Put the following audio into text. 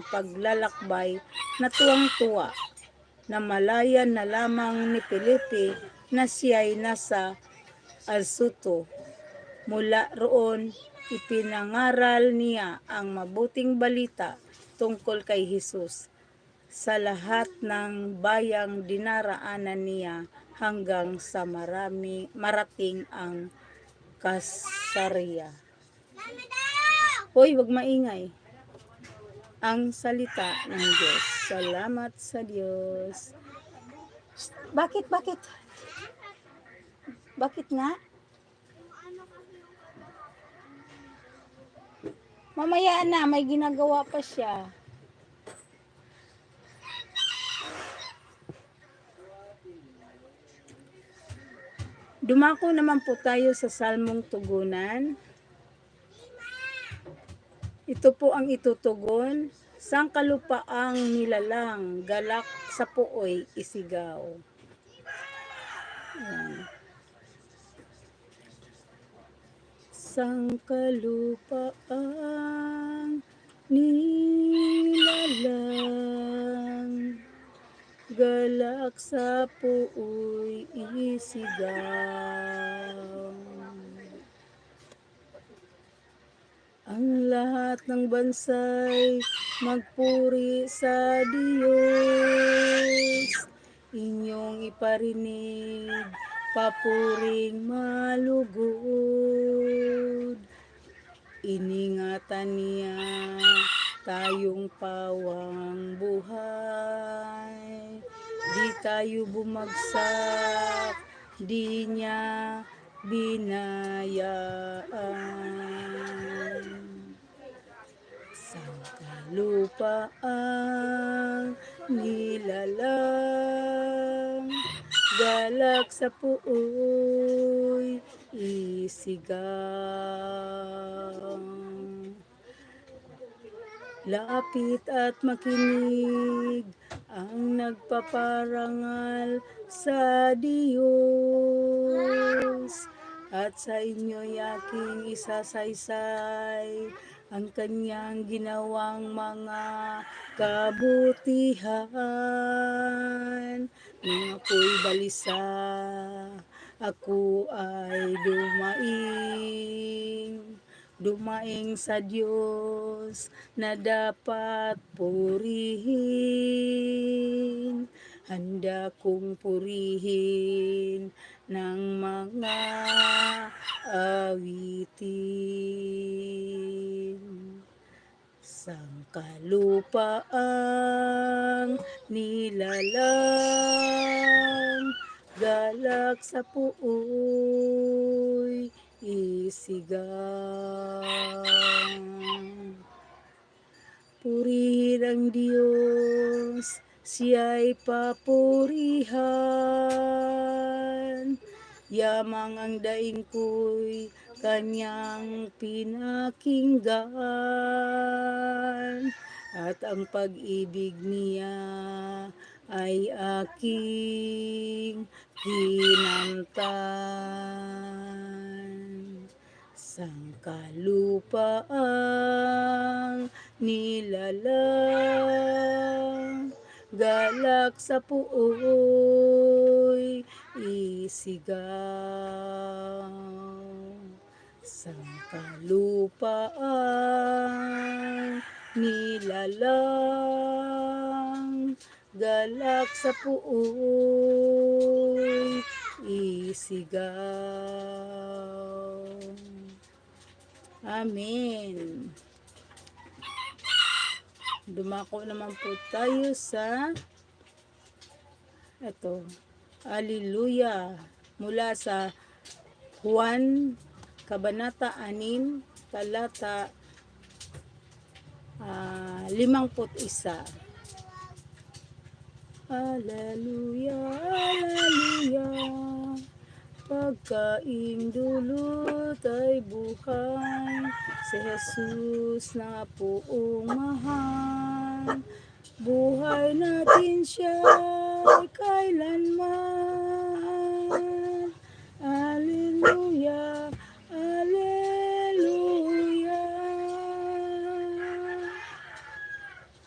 kanyang paglalakbay na tuwang-tuwa na malayan na lamang ni Felipe na siya'y nasa Alsuto. Mula roon, ipinangaral niya ang mabuting balita tungkol kay Jesus sa lahat ng bayang dinaraanan niya hanggang sa marami, marating ang Kasarya. Hoy, wag maingay. Ang salita ng Diyos. Salamat sa Diyos. Bakit, bakit? Bakit nga? Mamaya na, may ginagawa pa siya. Dumako naman po tayo sa Salmong Tugunan. Ito po ang itutugon. Sang kalupaang nilalang, galak sa puoy isigaw. Ayan. Sang kalupaang nilalang, galak sa puoy isigaw. Ang lahat ng bansay magpuri sa Diyos. Inyong iparinig, papuring malugod. Iningatan niya tayong pawang buhay. Di tayo bumagsak, di niya binayaan. Sa kalupaang nilalang, galak sa puoy, isigang. Lapit at makinig ang nagpaparangal sa Diyos at sa inyo'y aking isasaysay ang kanyang ginawang mga kabutihan. Nung ako'y balisa, ako ay dumaing dumaing sa Diyos na dapat purihin. Handa kong purihin ng mga awitin. Sang kalupaang nilalang, galak sa puoy, isigang. Purihin ang Diyos, siya'y papurihan. Yamang ang daing ko'y kanyang pinakinggan. At ang pag-ibig niya ay aking hinantan. Sang kalupaang nilalang, galak sa puoy, isigaw. Sang kalupaang nilalang, galak sa puoy, isigaw. Amen. Dumako naman po tayo sa ito. Hallelujah. Mula sa Juan Kabanata 6 talata ah, 51. Hallelujah, hallelujah. Pagkaing dulot ay buhay, si Jesus na poong mahal. Buhay natin siya kailanman